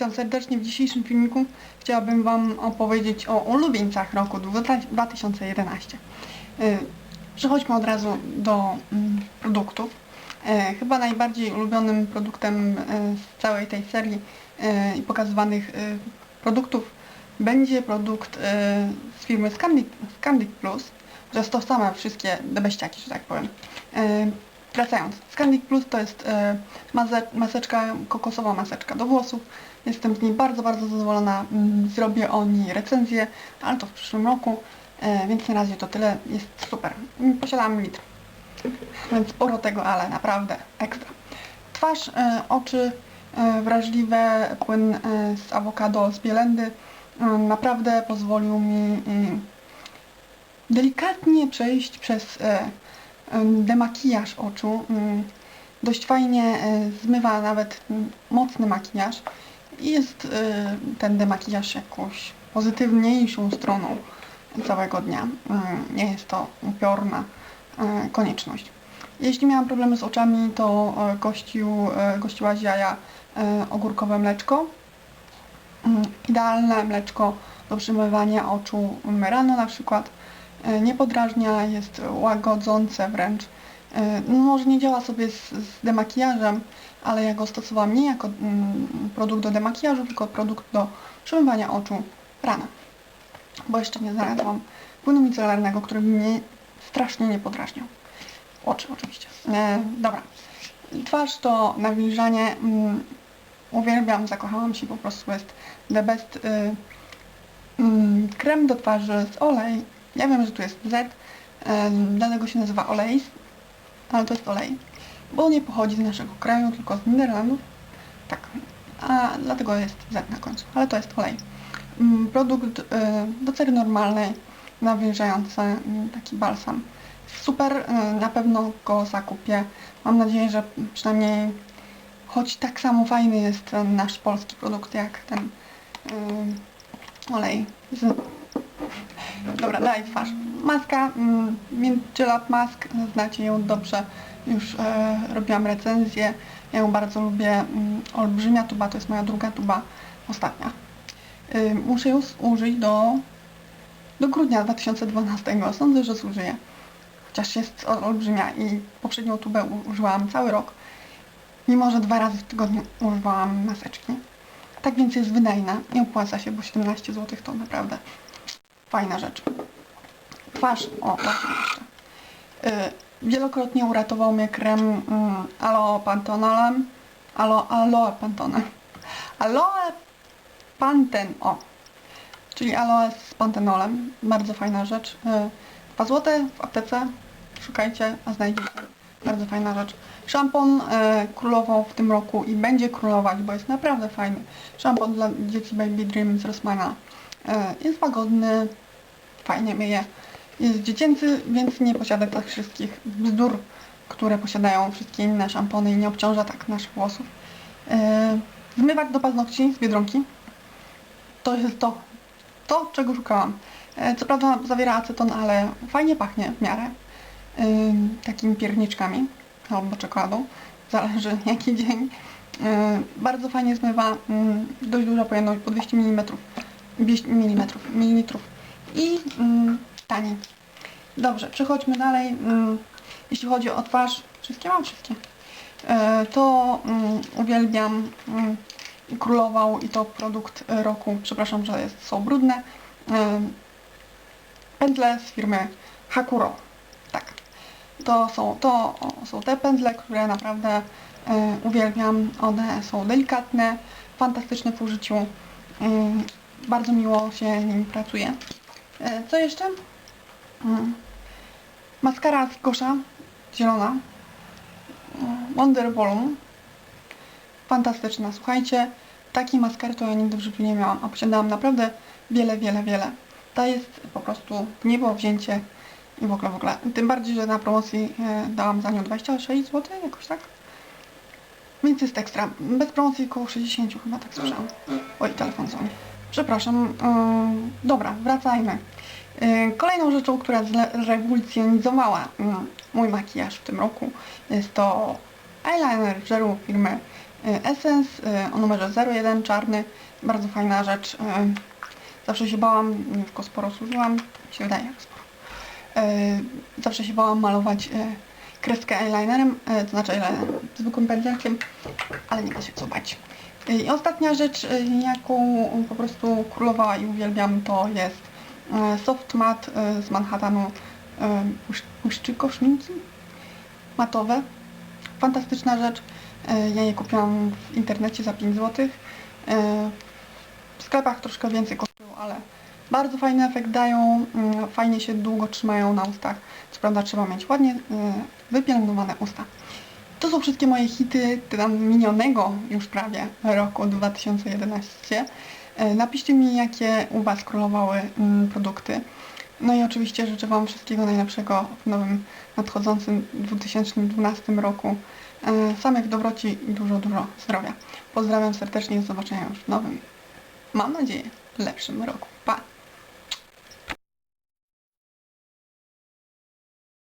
witam serdecznie. W dzisiejszym filmiku chciałabym Wam opowiedzieć o ulubieńcach roku 2011. Y, Przechodźmy od razu do mm, produktów. Y, Chyba najbardziej ulubionym produktem y, z całej tej serii i pokazywanych produktów będzie produkt z firmy Scandic, Scandic Plus. To same wszystkie debeściaki, że tak powiem. Wracając, Scandic Plus to jest e, maseczka, kokosowa maseczka do włosów. Jestem z niej bardzo, bardzo zadowolona. Mm, Zrobię o niej recenzję, ale to w przyszłym roku, e, więc na razie to tyle. Jest super. Mm, Posiadam litr, więc sporo tego, ale naprawdę ekstra. Twarz, e, oczy wrażliwe, płyn z awokado, z bielendy naprawdę pozwolił mi e, delikatnie przejść przez demakijaż oczu. Dość fajnie e, zmywa nawet mocny makijaż i jest e, ten demakijaż jakąś pozytywniejszą stroną całego dnia. Nie jest to upiorna e, konieczność. Jeśli miałam problemy z oczami, to gościł, gościła z jaja ogórkowe mleczko. Idealne mleczko do przymywania oczu rano na przykład. E, Nie podrażnia, jest łagodzące wręcz. E, No może nie działa sobie z, z demakijażem, ale ja go stosowałam nie jako mm, produkt do demakijażu, tylko produkt do przymywania oczu rano. Bo jeszcze nie znalazłam płynu micelarnego, który mnie strasznie nie podrażniał. Oczy oczywiście. E, dobra. Twarz to nawilżanie. Mm, uwielbiam, zakochałam się, po prostu jest the best. Y, mm, krem do twarzy z olej. Ja wiem, że tu jest Z, dlatego się nazywa olej, ale to jest olej, bo nie pochodzi z naszego kraju, tylko z Niderlandów. Tak, a dlatego jest Z na końcu, ale to jest olej. Mm, Produkt y, do cery normalnej, nawilżający, mm, taki balsam. Super, y, na pewno go zakupię. Mam nadzieję, że przynajmniej choć tak samo fajny jest nasz polski produkt jak ten y, olej z Dobra, daj twarz. Maska, mm, Mint Mask, znacie ją dobrze, już e, robiłam recenzję. Ja ją bardzo lubię. Mm, olbrzymia tuba, to jest moja druga tuba, ostatnia. Y, muszę ją użyć do, do grudnia 2012. Sądzę, że zużyję. Chociaż jest ol- olbrzymia i poprzednią tubę użyłam cały rok. Mimo, że dwa razy w tygodniu używałam maseczki. Tak więc jest wydajna. Nie opłaca się, bo 17 zł to naprawdę fajna rzecz. Twarz, o właśnie jeszcze. Y, wielokrotnie uratował mnie krem mm, Aloe Pantonolem. Alo, aloe Pantonem. Aloe Panten, o. Czyli aloe z pantenolem. Bardzo fajna rzecz. Y, Dwa złote w aptece. Szukajcie, a znajdziecie. Bardzo fajna rzecz. Szampon e, królował w tym roku i będzie królować, bo jest naprawdę fajny. Szampon dla dzieci Baby Dream z Rossmana. E, jest łagodny, fajnie myje. Jest dziecięcy, więc nie posiada tych wszystkich bzdur, które posiadają wszystkie inne szampony i nie obciąża tak naszych włosów. E, zmywak do paznokci z Biedronki. To jest to, to czego szukałam. E, co prawda zawiera aceton, ale fajnie pachnie w miarę. Takimi pierniczkami albo czekoladą, zależy jaki dzień. Bardzo fajnie zmywa, ym, dość duża pojemność, po 200 mm, 200 mm, mililitrów i tani. Dobrze, przechodźmy dalej. Ym, jeśli chodzi o twarz, wszystkie mam wszystkie, yy, to ym, uwielbiam ym, królował i to produkt roku, przepraszam, że są brudne. Ym, pędzle z firmy Hakuro. Tak. To są, to są te pędzle, które naprawdę e, uwielbiam. One są delikatne, fantastyczne w użyciu. Bardzo miło się nim pracuje. E, co jeszcze? Mm. Maskara z Gosza, zielona. Mm, Wonder Volume. Fantastyczna. Słuchajcie, takiej maskary to ja nigdy w życiu nie miałam, a posiadałam naprawdę wiele, wiele, wiele. Ta jest po prostu niebo wzięcie i w ogóle, w ogóle. Tym bardziej, że na promocji e, dałam za nią 26 zł, jakoś tak. Więc jest ekstra. Bez promocji około 60 chyba tak słyszałam. Oj, telefon dzwoni. Przepraszam. Ym, dobra, wracajmy. Yy, kolejną rzeczą, która zrewolucjonizowała ym, mój makijaż w tym roku jest to eyeliner żelu firmy e, Essence e, o numerze 01, czarny. Bardzo fajna rzecz. e, Zawsze się bałam, go sporo służyłam, się wydaje, jak sporo. E, Zawsze się bałam malować e, kreskę eyelinerem, e, to znaczy eyelinerem, zwykłym pędzelkiem, ale nie ma się co bać. I ostatnia rzecz, e, jaką po prostu królowała i uwielbiam, to jest e, soft matte e, z Manhattanu, błyszczyko szminki matowe. Fantastyczna rzecz. Ja je kupiłam w internecie za 5 zł. W sklepach troszkę więcej kosztują, ale bardzo fajny efekt dają. Fajnie się długo trzymają na ustach. Co prawda trzeba mieć ładnie wypielęgnowane usta. To są wszystkie moje hity tam minionego już prawie roku 2011. E, Napiszcie mi, jakie u Was królowały mm, produkty. No i oczywiście życzę Wam wszystkiego najlepszego w nowym nadchodzącym 2012 roku. E, Samych dobroci i dużo, dużo zdrowia. Pozdrawiam serdecznie, do zobaczenia już w nowym, mam nadzieję, lepszym roku. Pa!